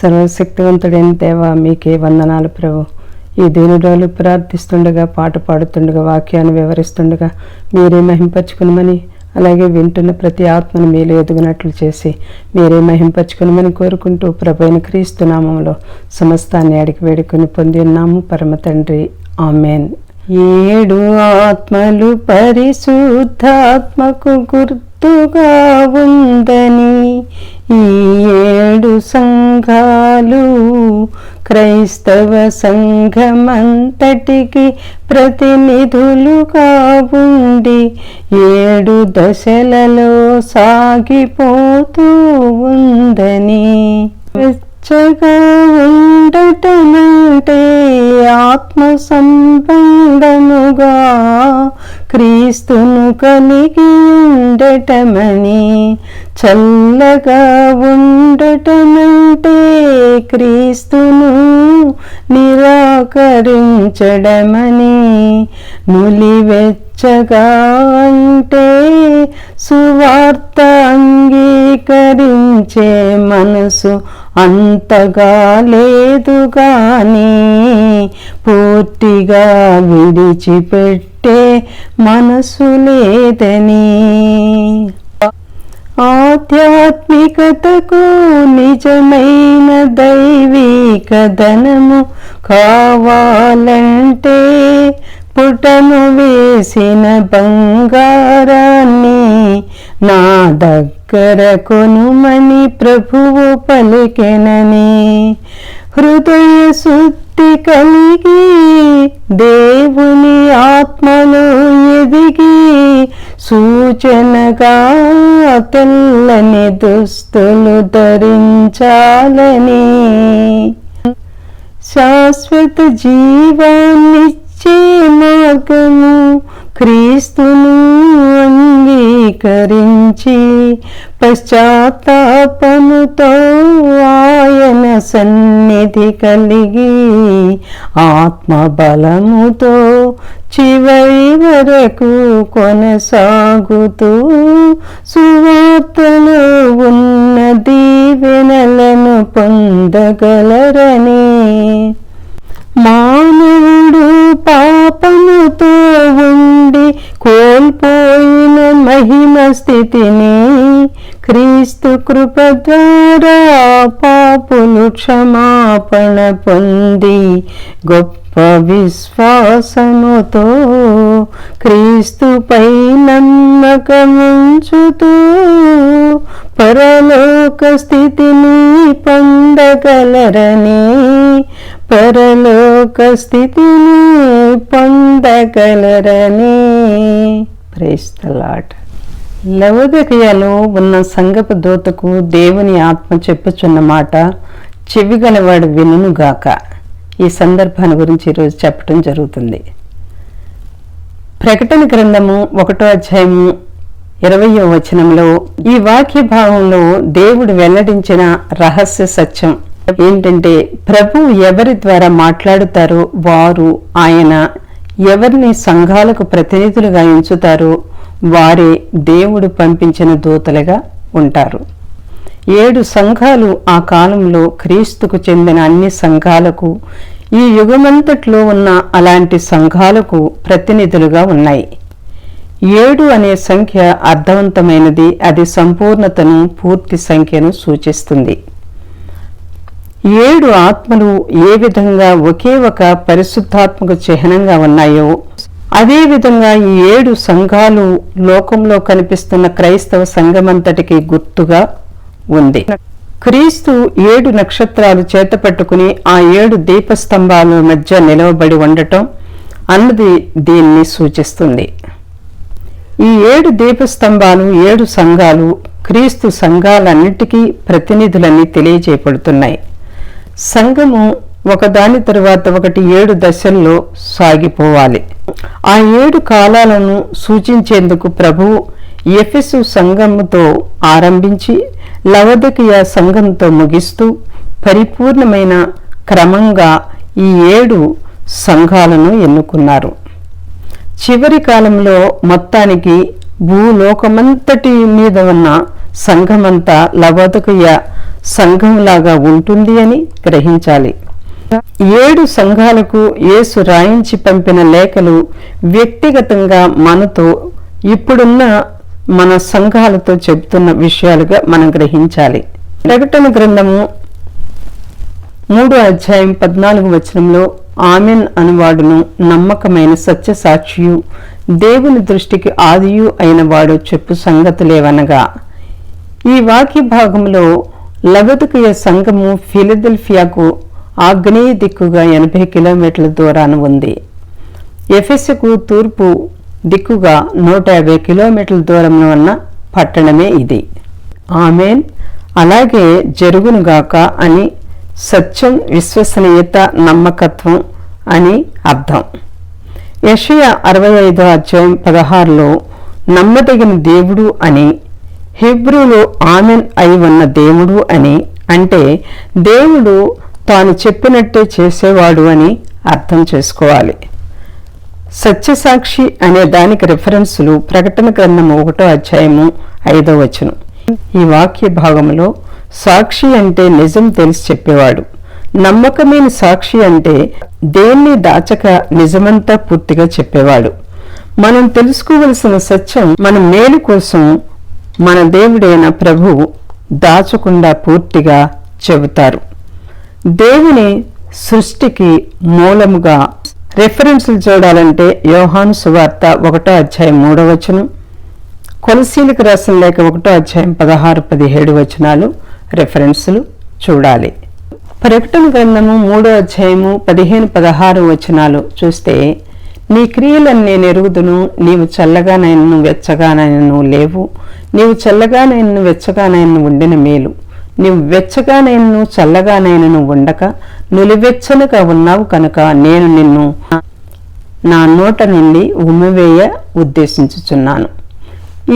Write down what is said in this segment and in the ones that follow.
సర్వశక్తివంతుడైన దేవా మీకే వందనాలు ప్రభు. ఈ దీనురాలు ప్రార్థిస్తుండగా పాట పాడుతుండగా వాక్యాన్ని వివరిస్తుండగా మీరే మహింపచ్చుకునమని అలాగే వింటున్న ప్రతి ఆత్మను మీలో ఎదుగునట్లు చేసి మీరే మహింపచ్చుకునమని కోరుకుంటూ ప్రభైన క్రీస్తు నామంలో సమస్తాన్ని అడిగి వేడుకొని పొంది ఉన్నాము. పరమ తండ్రి ఆమెన్. ఏడు ఆత్మలు పరిశుద్ధాత్మకు గుర్తుగా ఉందని ఈ ఏడు సంఘాలు క్రైస్తవ సంఘమంతటికి ప్రతినిధులుగా ఉండి ఏడు దశలలో సాగిపోతూ ఉందని. వెచ్చగా ఉండటమంటే ఆత్మ సంబంధముగా క్రీస్తును కలిగి ఉండటమని చల్లగా ఉండటమంటే క్రీస్తును నిరాకరించడమని నులివెచ్చగా అంటే సువార్త అంగీకరించే మనసు అంతగా లేదు కానీ పూర్తిగా విడిచిపెట్టే మనసు లేదని ఆధ్యాత్మికతకు నిజమైన దైవిక ధనము కావాలంటే పుటను వేసిన బంగారాన్ని నా దగ్గర కొనుమని ప్రభువు పలికెనని హృదయ శుద్ధి కలిగి దేవుని ఆత్మలో ఎదిగి సూచనగా తెల్లని దుస్తులు ధరించాలని. శాశ్వత జీవాన్నిచ్చే మార్గము క్రీస్తును అంగీకరించి పశ్చాత్తాపముతో ఆయన సన్నిధి కలిగి ఆత్మబలముతో చివరి వరకు కొనసాగుతూ సువార్తలో ఉన్న దీవెనలను పొందగలరని. మానవుడు పాపముతో ఉండి కోల్పోయిన మహిమ స్థితిని క్రీస్తు కృప ద్వారా పాపులు క్షమాపణ పొంది గొప్ప విశ్వాసముతో క్రీస్తుపై నమ్మకముంచుతూ పరలోక స్థితిని పొందగలరని పరలోక స్థితిని పొందగలరని ప్రేస్తలాట. లవోదకయలో ఉన్న సంగపు దూతకు దేవుని ఆత్మ చెప్పుచున్న మాట చెవిగలవాడు వినుగాక ఈ సందర్భాన్ని గురించి ఈరోజు చెప్పడం జరుగుతుంది. ప్రకటన గ్రంథము ఒకటో అధ్యాయము ఇరవయో వచనంలో ఈ వాక్య భావంలో దేవుడు వెల్లడించిన రహస్య సత్యం ఏంటంటే ప్రభు ఎవరి ద్వారా మాట్లాడుతారో వారు ఆయన ఎవరిని సంఘాలకు ప్రతినిధులుగా ఎంచుతారో వారే దేవుడు పంపించిన దూతలుగా ఉంటారు. ఏడు సంఘాలు ఆ కాలంలో క్రీస్తుకు చెందిన అన్ని సంఘాలకు ఈ యుగమంతట్లో ఉన్న అలాంటి సంఘాలకు ప్రతినిధులుగా ఉన్నాయి. ఏడు అనే సంఖ్య అర్థవంతమైనది అది సంపూర్ణతను పూర్తి సంఖ్యను సూచిస్తుంది. ఏడు ఆత్మలు ఏ విధంగా ఒకే ఒక పరిశుద్ధాత్మక చిహ్నంగా ఉన్నాయో అదే విధంగా ఈ ఏడు సంఘాలు లోకంలో కనిపిస్తున్న క్రైస్తవ సంఘమంతటికి గుర్తుగా ఉంది. క్రీస్తు ఏడు నక్షత్రాలు చేతపట్టుకుని ఆ ఏడు దీపస్తంభాల మధ్య నిలవబడి ఉండటం అన్నది దీన్ని సూచిస్తుంది. ఈ ఏడు దీపస్తంభాలు ఏడు సంఘాలు క్రీస్తు సంఘాలన్నిటికీ ప్రతినిధులని తెలియజేయబడుతున్నాయి. సంఘము ఒకదాని తరువాత ఒకటి ఏడు దశల్లో సాగిపోవాలి. ఆ ఏడు కాలాలను సూచించేందుకు ప్రభువు ఎఫెసు సంఘముతో ఆరంభించి లవదకియ సంఘంతో ముగిస్తూ పరిపూర్ణమైన క్రమంగా ఈ ఏడు సంఘాలను ఎన్నుకున్నారు. చివరి కాలంలో మొత్తానికి భూలోకమంతటి మీద ఉన్న సంఘమంతా లవోదకయ సంఘంలాగా ఉంటుంది అని గ్రహించాలి. ఏడు సంఘాలకు యేసు రాయించి పంపిన లేఖలు వ్యక్తిగతంగా మనతో ఇప్పుడున్న మన సంఘాలతో చెబుతున్న విషయాలుగా మనం గ్రహించాలి. ప్రకటన గ్రంథము మూడో అధ్యాయం పద్నాలుగు వచనంలో ఆమెన్ అనువాడును నమ్మకమైన సత్య సాక్షియు దేవుని దృష్టికి ఆదియు అయిన వాడు చెప్పు సంగతులేవనగా ఈ వాక్య భాగంలో లగదుకయ సంఘము ఫిలదెల్ఫియాకు ఆగ్నేయ దిక్కుగా ఎనభై కిలోమీటర్ల దూరాన ఉంది. ఎఫెస్కు తూర్పు దిక్కుగా నూట యాభై కిలోమీటర్ల దూరంలో ఉన్న పట్టణమే ఇది. ఆమెన్. అలాగే జరుగునుగాక అని సత్యం విశ్వసనీయత నమ్మకత్వం అని అర్థం. యషయ అరవై ఐదో అధ్యాయం పదహారులో నమ్మదగిన దేవుడు అని హిబ్రూలో ఆమెన్ అయి ఉన్న దేవుడు అని అంటే దేవుడు తాను చెప్పినట్టే చేసేవాడు అని అర్థం చేసుకోవాలి. సత్యసాక్షి అనే దానికి రిఫరెన్సులు ప్రకటన గ్రంథం ఒకటో అధ్యాయము ఐదో వచనం. ఈ వాక్య భాగంలో సాక్షి అంటే నిజం తెలిసి చెప్పేవాడు. నమ్మకమైన సాక్షి అంటే దేన్ని దాచక నిజమంతా పూర్తిగా చెప్పేవాడు. మనం తెలుసుకోవలసిన సత్యం మన మేలు కోసం మన దేవుడైన ప్రభు దాచకుండా పూర్తిగా చెబుతారు. దేవుని సృష్టికి మూలముగా రెఫరెన్సులు చూడాలంటే యోహాను సువార్త ఒకటో అధ్యాయం మూడో వచనం కొలసీలకు రాసిన లేక ఒకటో అధ్యాయం పదహారు పదిహేడు వచనాలు రెఫరెన్సులు చూడాలి. ప్రకటన గ్రంథము మూడో అధ్యాయము పదిహేను పదహారు వచనాలు చూస్తే నీ క్రియలను నేను ఎరుగుదును నీవు వెచ్చగా వెచ్చగానైనను లేవు. నీవు చల్లగానైనను వెచ్చగానైనను ఉండిన మేలు. నీవు వెచ్చగానైనను చల్లగానైనను ఉండక నులివెచ్చనుగా ఉన్నావు కనుక నేను నిన్ను నా నోట నుండి ఉమ్మివేయ ఉద్దేశించుచున్నాను.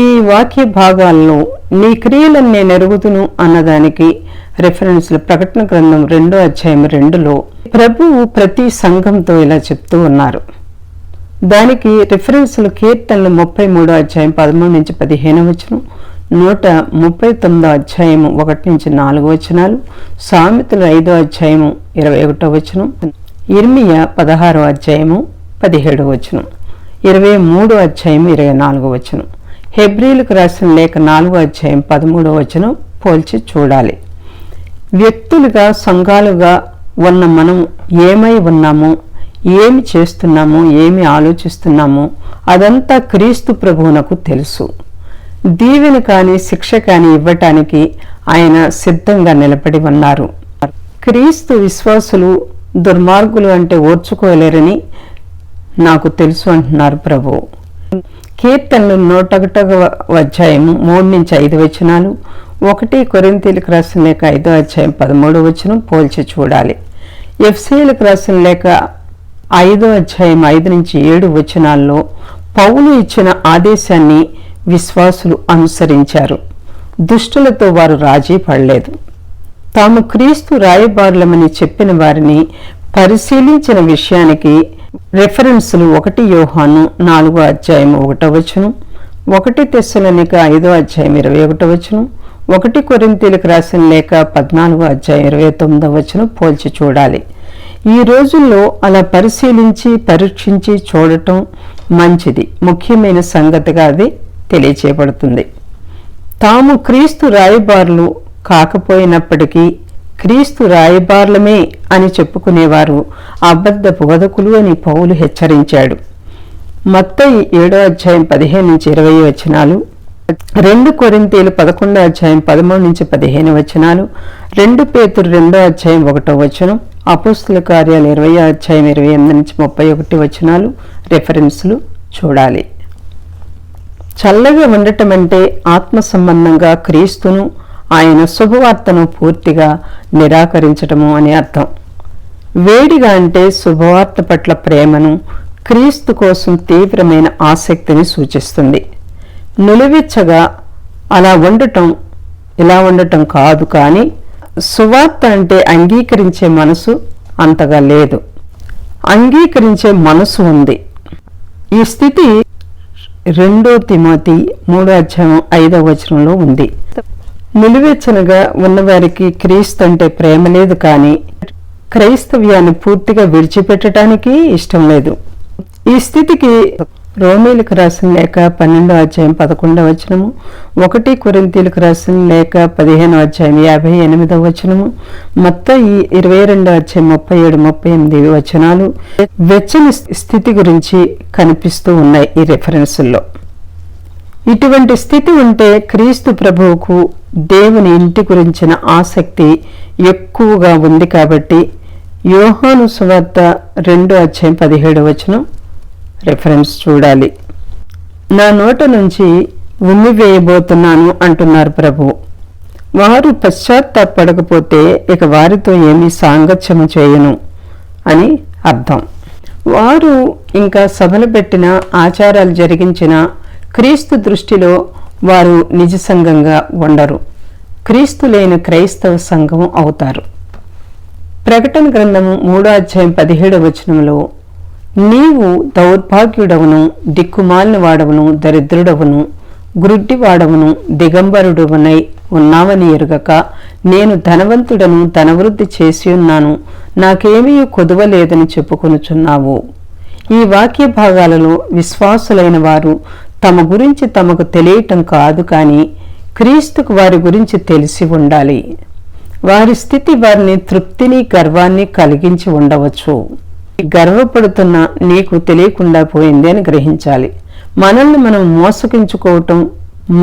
ఈ వాక్య భాగాల్లో నీ క్రియలను నేను ఎరుగుదును అన్నదానికి రెఫరెన్స్లు ప్రకటన గ్రంథం రెండో అధ్యాయం రెండులో ప్రభువు ప్రతి సంఘంతో ఇలా చెప్తూ ఉన్నారు. దానికి రిఫరెన్స్లు కీర్తనలు ముప్పై మూడో అధ్యాయం పదమూడు నుంచి పదిహేను వచనం నూట ముప్పై తొమ్మిదో అధ్యాయము ఒకటి నుంచి నాలుగు వచనాలు సామెతలు ఐదో అధ్యాయము ఇరవై ఒకటో వచనం ఇర్మియ పదహారో అధ్యాయము పదిహేడో వచనం ఇరవై మూడో అధ్యాయం ఇరవై నాలుగో వచనం. హెబ్రిలకు రాసిన లేఖ నాలుగో అధ్యాయం పదమూడో వచనం పోల్చి చూడాలి. వ్యక్తులుగా సంఘాలుగా ఉన్న మనం ఏమై ఉన్నామో? ఏమి చేస్తున్నాము ఏమి ఆలోచిస్తున్నామో అదంతా క్రీస్తు ప్రభువునకు తెలుసు. దీవెన కానీ శిక్ష కానీ ఇవ్వటానికి ఆయన సిద్ధంగా నిలబడి ఉన్నారు. క్రీస్తు విశ్వాసులు దుర్మార్గులు అంటే ఓర్చుకోలేరని నాకు తెలుసు అంటున్నారు ప్రభు. కీర్తనలు నూటొకటవ అధ్యాయము మూడు నుంచి ఐదు వచనాలు ఒకటి కొరింతీలకు రాసిన లేక ఐదో అధ్యాయం పదమూడు వచనం పోల్చి చూడాలి. ఎఫ్సీలకు రాసిన లేక ఐదో అధ్యాయం ఐదు నుంచి ఏడు వచనాల్లో పౌలు ఇచ్చిన ఆదేశాన్ని విశ్వాసులు అనుసరించారు. దుష్టులతో వారు రాజీ పడలేదు. తాము క్రీస్తు రాయబారులమని చెప్పిన వారిని పరిశీలించిన విషయానికి రెఫరెన్సులు ఒకటి యోహాను నాలుగో అధ్యాయం ఒకటో వచనం ఒకటి తెస్సులనిక ఐదో అధ్యాయం ఇరవై ఒకటో వచనం ఒకటి కొరింతీలకు రాసిన లేక పద్నాలుగో అధ్యాయం ఇరవై తొమ్మిదో వచనం పోల్చి చూడాలి. ఈ రోజుల్లో అలా పరిశీలించి పరీక్షించి చూడటం మంచిది. ముఖ్యమైన సంగతిగా అది తెలియచేయబడుతుంది. తాము క్రీస్తు రాయబారులు కాకపోయినప్పటికీ క్రీస్తు రాయబార్లమే అని చెప్పుకునేవారు అబద్ధ బోధకులు అని పౌలు హెచ్చరించాడు. మత్తయి ఏడో అధ్యాయం పదిహేను నుంచి ఇరవై వచనాలు రెండు కొరింతీలు పదకొండో అధ్యాయం పదమూడు నుంచి పదిహేను వచనాలు రెండు పేతురు రెండో అధ్యాయం ఒకటో వచనం అపోస్తుల కార్యాలు ఇరవై అధ్యాయం ఇరవై ఎనిమిది నుంచి ముప్పై ఒకటి వచనాలు రెఫరెన్స్లు చూడాలి. చల్లగా ఉండటం అంటే ఆత్మ సంబంధంగా క్రీస్తును ఆయన శుభవార్తను పూర్తిగా నిరాకరించటము అని అర్థం. వేడిగా అంటే శుభవార్త పట్ల ప్రేమను క్రీస్తు కోసం తీవ్రమైన ఆసక్తిని సూచిస్తుంది. నులివెచ్చగా అలా ఉండటం ఇలా ఉండటం కాదు కానీ సువార్త అంటే అంగీకరించే మనసు అంతగా లేదు. అంగీకరించే మనసు ఉంది. ఈ స్థితి రెండో తిమోతి మూడో అధ్యాయం ఐదవ వచనంలో ఉంది. నిలువెచ్చనగా ఉన్నవారికి క్రీస్తు అంటే ప్రేమ లేదు కానీ క్రైస్తవ్యాన్ని పూర్తిగా విడిచిపెట్టడానికి ఇష్టం లేదు. ఈ స్థితికి రోమీలకు రాసిన లేక పన్నెండో అధ్యాయం పదకొండవ వచనము ఒకటి కొరింతీలకు రాసిన లేక పదిహేనో అధ్యాయం యాభై ఎనిమిదవ వచనము మొత్తం ఈ ఇరవై రెండో అధ్యాయం ముప్పై ఏడు ముప్పై ఎనిమిది వచనాలు వెచ్చని స్థితి గురించి కనిపిస్తూ ఉన్నాయి ఈ రెఫరెన్సుల్లో ఇటువంటి స్థితి ఉంటే క్రీస్తు ప్రభువుకు దేవుని ఇంటి గురించిన ఆసక్తి ఎక్కువగా ఉంది కాబట్టి యోహాను సువార్త రెండు అధ్యాయం పదిహేడు వచనం రిఫరెన్స్ చూడాలి. నా నోట నుంచి ఉమ్మి వేయబోతున్నాను అంటున్నారు ప్రభు. వారు పశ్చాత్తాపడకపోతే ఇక వారితో ఏమీ సాంగత్యము చేయను అని అర్థం. వారు ఇంకా సభలు పెట్టిన ఆచారాలు జరిగించిన క్రీస్తు దృష్టిలో వారు నిజ సంఘంగా ఉండరు. క్రీస్తు లేని క్రైస్తవ సంఘం అవుతారు. ప్రకటన గ్రంథము మూడో అధ్యాయం పదిహేడవ వచనంలో నీవు దౌర్భాగ్యుడవును దిక్కుమాలిన వాడవును దరిద్రుడవును గ్రుడ్డివాడవును దిగంబరుడవునై ఉన్నావని ఎరుగక నేను ధనవంతుడను ధనవృద్ధి చేసి ఉన్నాను నాకేమీ కొదువలేదని చెప్పుకొనుచున్నావు. ఈ వాక్య భాగాలలో విశ్వాసులైన వారు తమ గురించి తమకు తెలియటం కాదు కానీ క్రీస్తుకు వారి గురించి తెలిసి ఉండాలి. వారి స్థితి వారిని తృప్తిని గర్వాన్ని కలిగించి ఉండవచ్చు. గర్వపడుతున్న నీకు తెలియకుండా పోయింది అని గ్రహించాలి. మనల్ని మనం మోసగించుకోవటం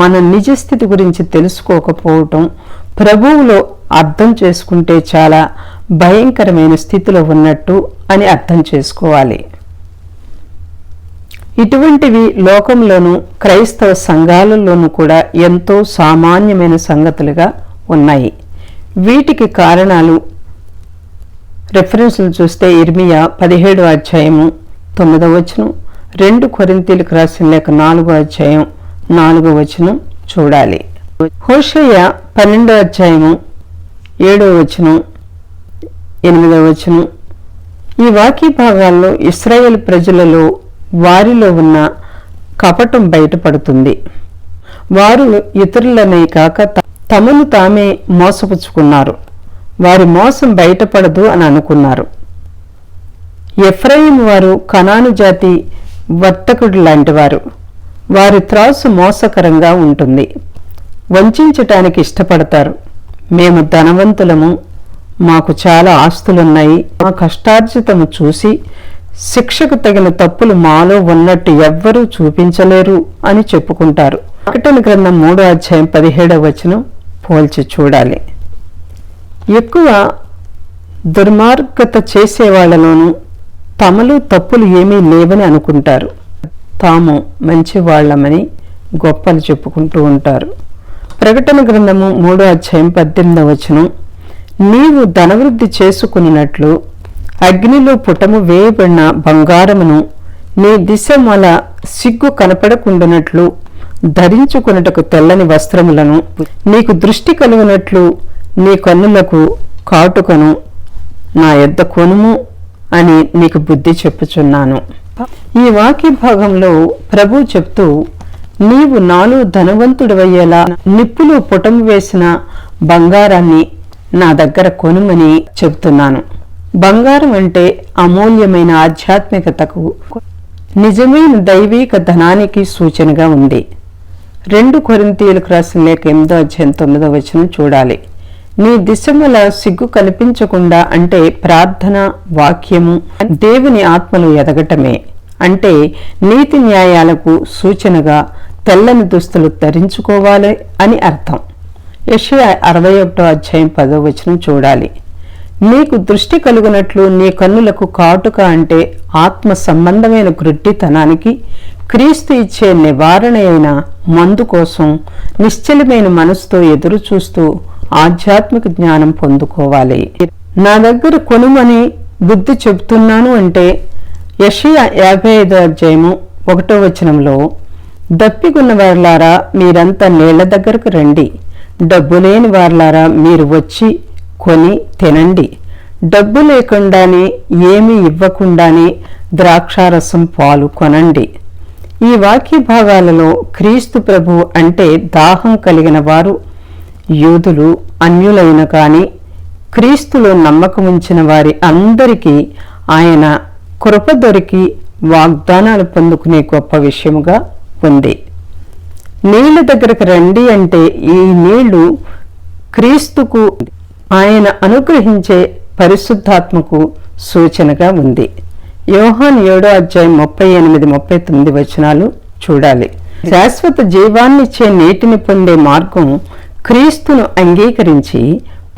మన నిజస్థితి గురించి తెలుసుకోకపోవటం ప్రభువులో అర్థం చేసుకుంటే చాలా భయంకరమైన స్థితిలో ఉన్నట్టు అని అర్థం చేసుకోవాలి. ఇటువంటివి లోకంలోనూ క్రైస్తవ సంఘాలలోనూ కూడా ఎంతో సామాన్యమైన సంగతులుగా ఉన్నాయి. వీటికి కారణాలు రెఫరెన్స్లు చూస్తే ఇర్మియా పదిహేడు అధ్యాయము తొమ్మిదవ వచనం. రెండు కొరింతీలకు రాసిన లేక నాలుగో అధ్యాయం నాలుగో వచనం చూడాలి. హోషయ్య పన్నెండో అధ్యాయము ఏడో వచనం ఎనిమిదవ వచనం. ఈ వాక్య భాగాల్లో ఇస్రాయేల్ ప్రజలలో వారిలో ఉన్న కపటం బయటపడుతుంది. వారు ఇతరులనే కాక తమను తామే మోసపుచ్చుకున్నారు. వారి మోసం బయటపడదు అని అనుకున్నారు. ఎఫ్రయిం వారు కనాను జాతి వర్తకుడు లాంటివారు వారి. త్రాసు మోసకరంగా ఉంటుంది. వంచటానికి ఇష్టపడతారు. మేము ధనవంతులము. మాకు చాలా ఆస్తులున్నాయి. మా కష్టార్జితము చూసి శిక్షకు తగిన తప్పులు మాలో ఉన్నట్టు ఎవ్వరూ చూపించలేరు అని చెప్పుకుంటారు. ప్రకటన గ్రంథం మూడో అధ్యాయం పదిహేడవ వచనం పోల్చి చూడాలి. ఎక్కువ దుర్మార్గత చేసేవాళ్ళలోనూ తమలు తప్పులు ఏమీ లేవని అనుకుంటారు. తాము మంచి వాళ్ళమని గొప్పలు చెప్పుకుంటూ ఉంటారు. ప్రకటన గ్రంథము మూడో అధ్యాయం పద్దెనిమిదవ వచనం. నీవు ధనవృద్ధి చేసుకున్నట్లు అగ్నిలో పుటము వేయబడిన బంగారమును నీ దిశ మొల సిగ్గు కనపడకుండానట్లు ధరించుకున్నటకు తెల్లని వస్త్రములను నీకు దృష్టి కలుగునట్లు నీ కన్నులకు కాటుకను నా యొద్ద కొనుము అని నీకు బుద్ధి చెప్పుచున్నాను. ఈ వాక్య భాగంలో ప్రభు చెప్తూ నీవు నాలో ధనవంతుడవయ్యేలా నిప్పులు పుటము వేసిన బంగారాన్ని నా దగ్గర కొనుమని చెప్తున్నాను. బంగారం అంటే అమూల్యమైన ఆధ్యాత్మికతకు నిజమైన దైవిక ధనానికి సూచనగా ఉంది. రెండు కొరింతీయులకు రాసిన లేక ఎనిమిదో అధ్యాయం తొమ్మిదో వచనం చూడాలి. నీ దిశముల సిగ్గు కనిపించకుండా అంటే ప్రార్థన వాక్యము దేవుని ఆత్మలు ఎదగటమే. అంటే నీతి న్యాయాలకు సూచనగా తెల్లని దుస్తులు ధరించుకోవాలి అని అర్థం. యషయా అరవై ఒకటో అధ్యాయం పదో వచనం చూడాలి. నీకు దృష్టి కలుగునట్లు నీ కన్నులకు కాటుక అంటే ఆత్మ సంబంధమైన గ్రుడ్డితనానికి క్రీస్తు ఇచ్చే నివారణ అయిన మందు కోసం నిశ్చలమైన మనసుతో ఎదురు చూస్తూ ఆధ్యాత్మిక జ్ఞానం పొందుకోవాలి. నా దగ్గర కొనుమని బుద్ధి చెబుతున్నాను అంటే యషయ యాభై ఐదో అధ్యాయము ఒకటో వచనంలో దప్పికున్న వారులారా మీరంతా నీళ్ళ దగ్గరకు రండి. డబ్బు లేని వారులారా మీరు వచ్చి కొని తినండి. డబ్బు లేకుండానే ఏమీ ఇవ్వకుండానే ద్రాక్షారసం పాలు కొనండి. ఈ వాక్య భాగాలలో క్రీస్తు ప్రభు అంటే దాహం కలిగిన వారు యూదులు అన్యులైన కాని క్రీస్తులో నమ్మకం ఉంచిన వారి అందరికీ ఆయన కృప దొరికి వాగ్దానాలు పొందుకునే గొప్ప విషయముగా ఉంది. నీళ్ళ దగ్గరకు రండి అంటే ఈ నీళ్ళు క్రీస్తుకు ఆయన అనుగ్రహించే పరిశుద్ధాత్మకు సూచనగా ఉంది. యోహాన్ ఏడో అధ్యాయం ముప్పై ఎనిమిది ముప్పై తొమ్మిది వచనాలు చూడాలి. శాశ్వత జీవాన్నిచ్చే నీటిని పొందే మార్గం క్రీస్తును అంగీకరించి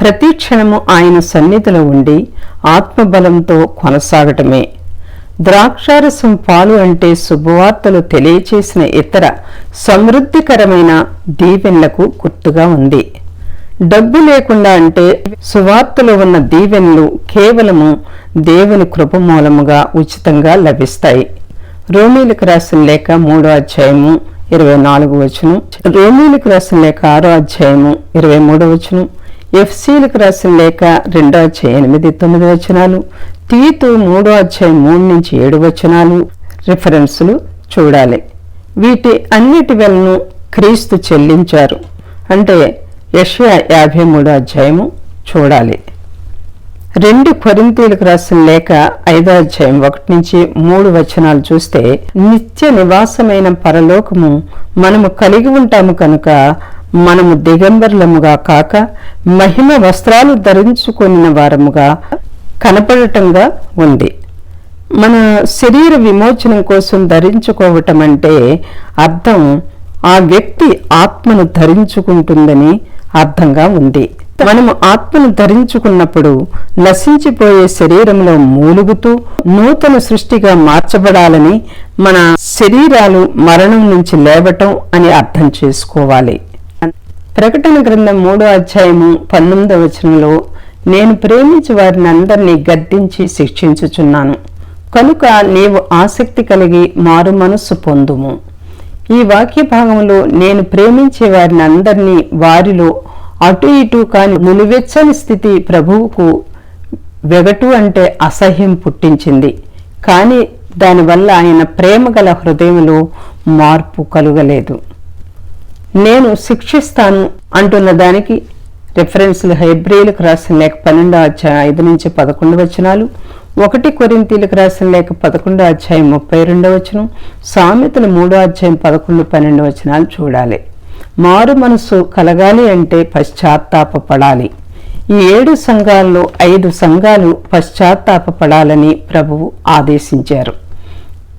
ప్రతి క్షణము ఆయన సన్నిధిలో ఉండి ఆత్మబలంతో కొనసాగటమే. ద్రాక్షారసం పాలు అంటే శుభవార్తలు తెలియచేసిన ఇతర సమృద్ధికరమైన దీవెన్లకు గుర్తుగా ఉంది. డబ్బు లేకుండా అంటే సువార్తలో ఉన్న దీవెనలు కేవలము దేవుని కృప మూలముగా ఉచితంగా లభిస్తాయి. రోమీలకు రాసిన లేఖ మూడో అధ్యాయము ఇరవై నాలుగు వచనం. రోమీలకు రాసిన లేఖ ఆరో అధ్యాయము ఇరవై మూడో వచనం. ఎఫ్సీలకు రాసిన లేఖ రెండో అధ్యాయం ఎనిమిది తొమ్మిది వచనాలు. తీతు మూడో అధ్యాయం మూడు నుంచి ఏడు వచనాలు. రిఫరెన్సులు చూడాలి. వీటి అన్నిటి వలన క్రీస్తు చెల్లించారు. అంటే యషయా యాభై మూడో అధ్యాయము చూడాలి. రెండు కొరింతీలకు రాసిన లేఖ ఐదో అధ్యాయం ఒకటి నుంచి మూడు వచనాలు చూస్తే నిత్య నివాసమైన పరలోకము మనము కలిగి ఉంటాము కనుక మనము దిగంబరులముగా కాక మహిమ వస్త్రాలు ధరించుకొనిన వారముగా కనపడటంగా ఉంది. మన శరీర విమోచనం కోసం ధరించుకోవటం అంటే అర్థం ఆ వ్యక్తి ఆత్మను ధరించుకుంటుందని అర్థంగా ఉంది. మనము ఆత్మను ధరించుకున్నప్పుడు నశించిపోయే శరీరంలో మూలుగుతూ నూతన సృష్టిగా మార్చబడాలని మన శరీరాలు మరణం నుంచి లేవటం అని అర్థం చేసుకోవాలి. ప్రకటన గ్రంథం మూడో అధ్యాయము పంతొమ్మిదవ వచనంలో నేను ప్రేమించి వారిని అందరినీ గద్దించి శిక్షించుచున్నాను. కనుక నీవు ఆసక్తి కలిగి మారు మనస్సు పొందుము. ఈ వాక్య భాగంలో నేను ప్రేమించే వారిని అందరినీ వారిలో అటు ఇటు కాని నిలువెచ్చని స్థితి ప్రభువుకు వెగటు అంటే అసహ్యం పుట్టించింది. కానీ దానివల్ల ఆయన ప్రేమ గల హృదయంలో మార్పు కలుగలేదు. నేను శిక్షిస్తాను అంటున్న దానికి రిఫరెన్స్లు హైబ్రిలకు రాసిన లేక పన్నెండో అధ్యాయం ఐదు నుంచి పదకొండు వచనాలు ఒకటి కొరింతీలకు రాసిన లేక పదకొండో అధ్యాయం ముప్పై రెండో వచనం సామెతలు మూడో అధ్యాయం పదకొండు పన్నెండు వచనాలు చూడాలి. మారు మనసు కలగాలి అంటే పశ్చాత్తాపపడాలి. ఈ ఏడు సంఘాల్లో ఐదు సంఘాలు పశ్చాత్తాపపడాలని ప్రభువు ఆదేశించారు.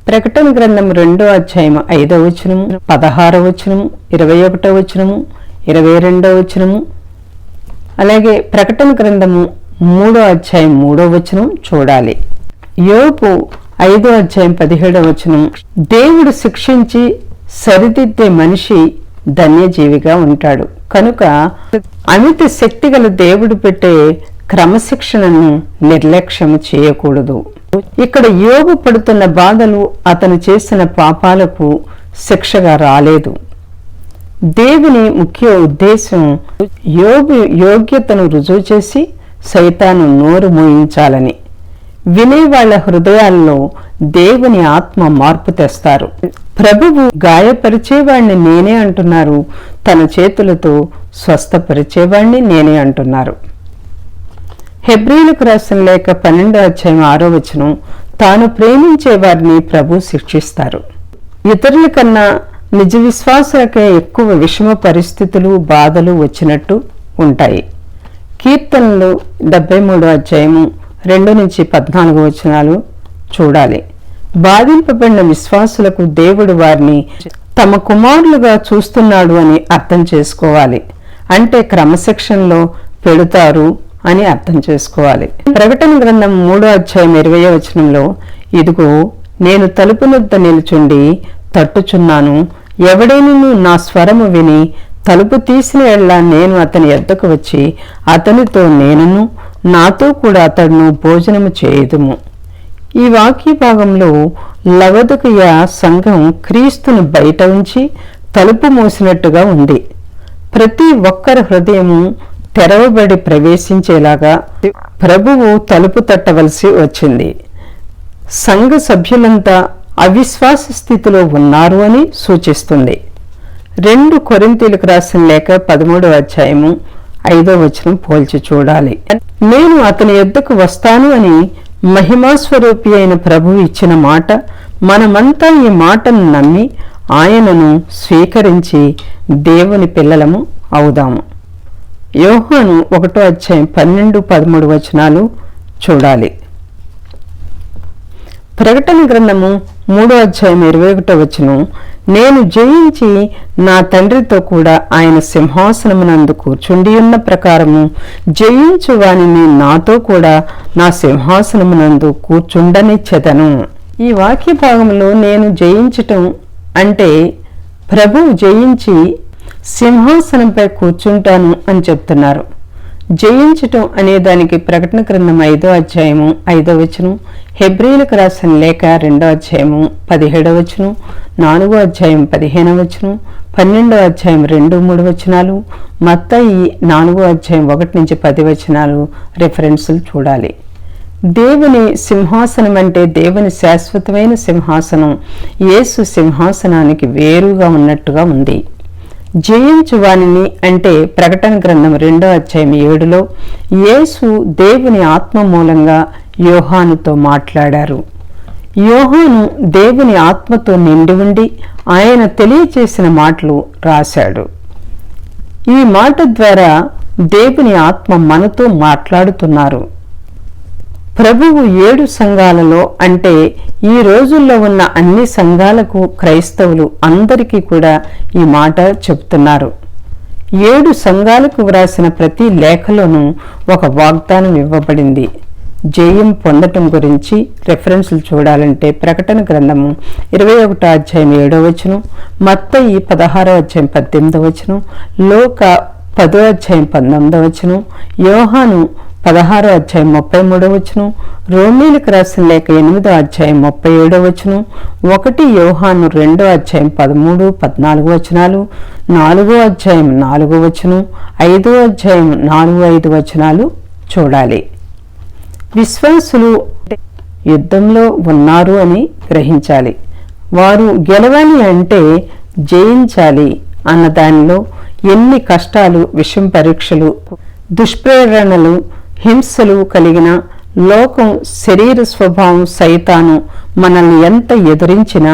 ప్రకటన గ్రంథం రెండో అధ్యాయం ఐదో వచనము పదహారో వచనము ఇరవై ఒకటో వచనము ఇరవై రెండో వచనము. అలాగే ప్రకటన గ్రంథము మూడో అధ్యాయం మూడో వచనం చూడాలి. యోపు ఐదో అధ్యాయం పదిహేడో వచనం దేవుడు శిక్షించి సరిదిద్దే మనిషి ధన్యజీవిగా ఉంటాడు. కనుక అమిత శక్తి గల దేవుడు పెట్టే క్రమశిక్షణను నిర్లక్ష్యం చేయకూడదు. ఇక్కడ యోగు పడుతున్న బాధలు అతను చేసిన పాపాలకు శిక్షగా రాలేదు. దేవుని ముఖ్య ఉద్దేశం యోగు యోగ్యతను రుజువు చేసి సైతాను నోరు మూయించాలని. వినే వాళ్ళ హృదయాల్లో దేవుని ఆత్మ మార్పు తెస్తారు. ప్రభువు గాయపరిచేవాణ్ణి నేనే అంటున్నారు. తన చేతులతో స్వస్థపరిచేవాణ్ణి నేనే అంటున్నారు. హెబ్రిలకు రాసిన లేక పన్నెండో అధ్యాయం ఆరో వచనం తాను ప్రేమించే వారిని ప్రభు శిక్షిస్తారు. ఇతరుల కన్నా నిజ విశ్వాసాలకే ఎక్కువ విషమ పరిస్థితులు బాధలు వచ్చినట్టు ఉంటాయి. కీర్తనలు డెబ్బై మూడో అధ్యాయము రెండు నుంచి పద్నాలుగు వచనాలు చూడాలి. బాధింపబడిన విశ్వాసులకు దేవుడు వారిని తమ కుమారులుగా చూస్తున్నాడు అని అర్థం చేసుకోవాలి. అంటే క్రమశిక్షణలో పెడతారు అని అర్థం చేసుకోవాలి. ప్రకటన గ్రంథం మూడో అధ్యాయం ఇరవై వచనంలో ఇదిగో నేను తలుపు నుద్ద నిలుచుండి తట్టుచున్నాను. ఎవడైనను నా స్వరము విని తలుపు తీసిన ఎళ్ళ నేను అతని ఎద్దకు వచ్చి అతనితో నేనును నాతో కూడా అతడును భోజనము చేయదుము. ఈ వాక్య భాగంలో లవదకయ సంఘం క్రీస్తును బయట ఉంచి తలుపు మూసినట్టుగా ఉంది. ప్రతి ఒక్కరి హృదయము తెరవబడి ప్రవేశించేలాగా ప్రభువు తలుపు తట్టవలసి వచ్చింది. సంఘ సభ్యులంతా అవిశ్వాస స్థితిలో ఉన్నారు అని సూచిస్తుంది. రెండు కొరింతీలకు రాసిన లేఖ పదమూడవ అధ్యాయము ఐదో వచనం పోల్చి చూడాలి. నేను అతని యొద్దకు వస్తాను అని మహిమాస్వరూపి అయిన ప్రభు ఇచ్చిన మాట మనమంతా ఈ మాటను నమ్మి ఆయనను స్వీకరించి దేవుని పిల్లలము అవుదాము. యోహాను ఒకటో అధ్యాయం పన్నెండు పదమూడు వచనాలు చూడాలి. ప్రకటన గ్రంథము మూడో అధ్యాయం ఇరవై ఒకటో వచనం. నేను జయించి నా తండ్రితో కూడా ఆయన సింహాసనమునందు కూర్చుండి ఉన్న ప్రకారము జయించు వానిని నాతో కూడా నా సింహాసనమునందు కూర్చుండనిచ్చెదను. ఈ వాక్య భాగంలో నేను జయించటం అంటే ప్రభు జయించి సింహాసనంపై కూర్చుంటాను అని చెప్తున్నారు. జయించటం అనే దానికి ప్రకటన క్రిందం ఐదో అధ్యాయము ఐదో వచనం హెబ్రిలకు రాసిన లేఖ రెండో అధ్యాయము పదిహేడవ వచనం నాలుగో అధ్యాయం పదిహేనో వచనం పన్నెండో అధ్యాయం రెండు మూడు వచనాలు మత్తయి నాలుగో అధ్యాయం ఒకటి నుంచి పది వచనాలు రెఫరెన్సులు చూడాలి. దేవుని సింహాసనం అంటే దేవుని శాశ్వతమైన సింహాసనం. యేసు సింహాసనానికి వేరుగా ఉన్నట్టుగా ఉంది. జయించువాణిని అంటే ప్రకటన గ్రంథం రెండో అధ్యాయం ఏడులో యేసు దేవుని ఆత్మ మూలంగా యోహానుతో మాట్లాడారు. యోహాను దేవుని ఆత్మతో నిండి ఉండి ఆయన తెలియచేసిన మాటలు రాశాడు. ఈ మాట ద్వారా దేవుని ఆత్మ మనతో మాట్లాడుతున్నారు. ప్రభువు ఏడు సంఘాలలో అంటే ఈ రోజుల్లో ఉన్న అన్ని సంఘాలకు క్రైస్తవులు అందరికీ కూడా ఈ మాట చెబుతున్నారు. ఏడు సంఘాలకు వ్రాసిన ప్రతి లేఖలోనూ ఒక వాగ్దానం ఇవ్వబడింది. జయం పొందటం గురించి రెఫరెన్స్లు చూడాలంటే ప్రకటన గ్రంథము ఇరవై ఒకటో అధ్యాయం ఏడో వచనం మత్తయి పదహారో అధ్యాయం పద్దెనిమిదో వచనం లోక పదో అధ్యాయం పంతొమ్మిదో వచనం యోహాను పదహారో అధ్యాయం ముప్పై మూడో వచనం రోమీలకు రాసిన లేక ఎనిమిదో అధ్యాయం ముప్పై ఏడో వచనం ఒకటి యోహాను రెండో అధ్యాయం పదమూడు పద్నాలుగు వచనాలు నాలుగో అధ్యాయం నాలుగో వచనం ఐదో అధ్యాయం నాలుగు ఐదు వచనాలు చూడాలి. విశ్వాసులు యుద్ధంలో ఉన్నారు అని గ్రహించాలి. వారు గెలవాలి అంటే జయించాలి అన్న దానిలో ఎన్ని కష్టాలు విషం పరీక్షలు దుష్ప్రేరణలు హింసలు కలిగిన లోకం శరీర స్వభావం సైతాను మనల్ని ఎంత ఎదురించినా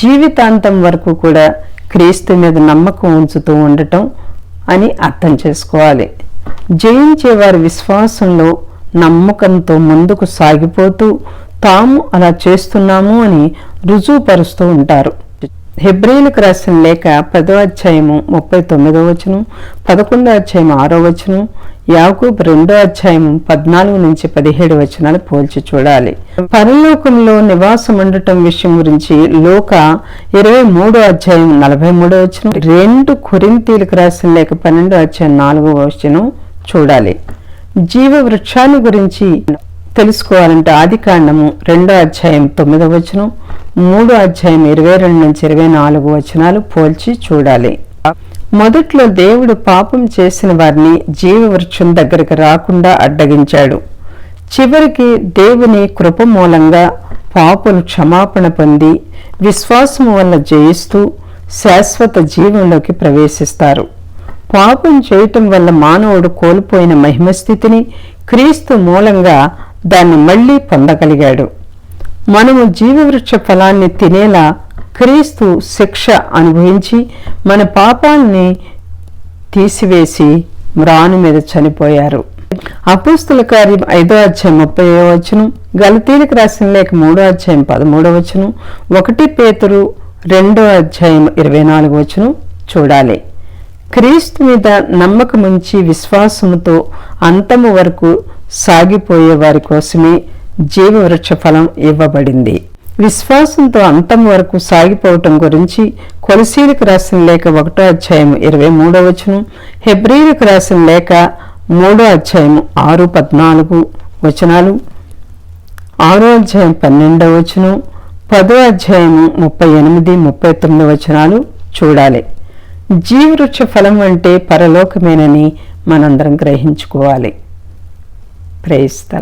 జీవితాంతం వరకు కూడా క్రీస్తు మీద నమ్మకం ఉంచుతూ ఉండటం అని అర్థం చేసుకోవాలి. జయించే వారి విశ్వాసంలో నమ్మకంతో ముందుకు సాగిపోతూ తాము అలా చేస్తున్నాము అని రుజువుపరుస్తూ ఉంటారు. హెబ్రిలకు రాసిన లేఖ పదో అధ్యాయము ముప్పై తొమ్మిదో వచనం పదకొండో అధ్యాయం ఆరో వచనం యాకూబ్ రెండో అధ్యాయం పద్నాలుగు నుంచి పదిహేడు వచనాలు పోల్చి చూడాలి. పరలోకంలో నివాసం ఉండటం విషయం గురించి లోక ఇరవై మూడో అధ్యాయం నలభై మూడో వచనం రెండు కొరింతీలకు రాసిన లేక పన్నెండో అధ్యాయం నాలుగో వచనం చూడాలి. జీవ వృక్షాన్ని గురించి తెలుసుకోవాలంటే ఆది కాండము రెండో అధ్యాయం తొమ్మిదో వచనం మూడో అధ్యాయం ఇరవై రెండు నుంచి ఇరవై నాలుగు వచనాలు పోల్చి చూడాలి. మొదట్లో దేవుడు పాపం చేసిన వారిని జీవవృక్షం దగ్గరికి రాకుండా అడ్డగించాడు. చివరికి దేవుని కృప మూలంగా పాపులు క్షమాపణ పొంది విశ్వాసము వల్ల జయిస్తూ శాశ్వత జీవంలోకి ప్రవేశిస్తారు. పాపం చేయటం వల్ల మానవుడు కోల్పోయిన మహిమస్థితిని క్రీస్తు మూలంగా దాన్ని మళ్ళీ పొందగలిగాడు. మనము జీవవృక్ష ఫలాన్ని తినేలా క్రీస్తు శిక్ష అనుభవించి మన పాపాలని తీసివేసి మ్రాను మీద చనిపోయారు. అపుస్తుల కార్యం ఐదో అధ్యాయం ముప్పై వచనం గలతీలకు రాసిన లేక మూడో అధ్యాయం పదమూడో వచనం ఒకటి పేతురు రెండో అధ్యాయం ఇరవై నాలుగు వచనం చూడాలి. క్రీస్తు మీద నమ్మకముంచి విశ్వాసముతో అంతము వరకు సాగిపోయే వారి కోసమే జీవవృక్ష ఫలం ఇవ్వబడింది. విశ్వాసంతో అంతం వరకు సాగిపోవటం గురించి కొలసీలకు రాసిన లేక ఒకటో అధ్యాయం ఇరవై మూడో వచనం హెబ్రిలకు రాసిన లేక మూడో అధ్యాయం ఆరు పద్నాలుగు వచనాలు. ఆరో అధ్యాయం పన్నెండవ వచనం పదో అధ్యాయము ముప్పై ఎనిమిది ముప్పై తొమ్మిది వచనాలు చూడాలి. జీవవృక్ష ఫలం అంటే పరలోకమేనని మనందరం గ్రహించుకోవాలి. ప్రేస్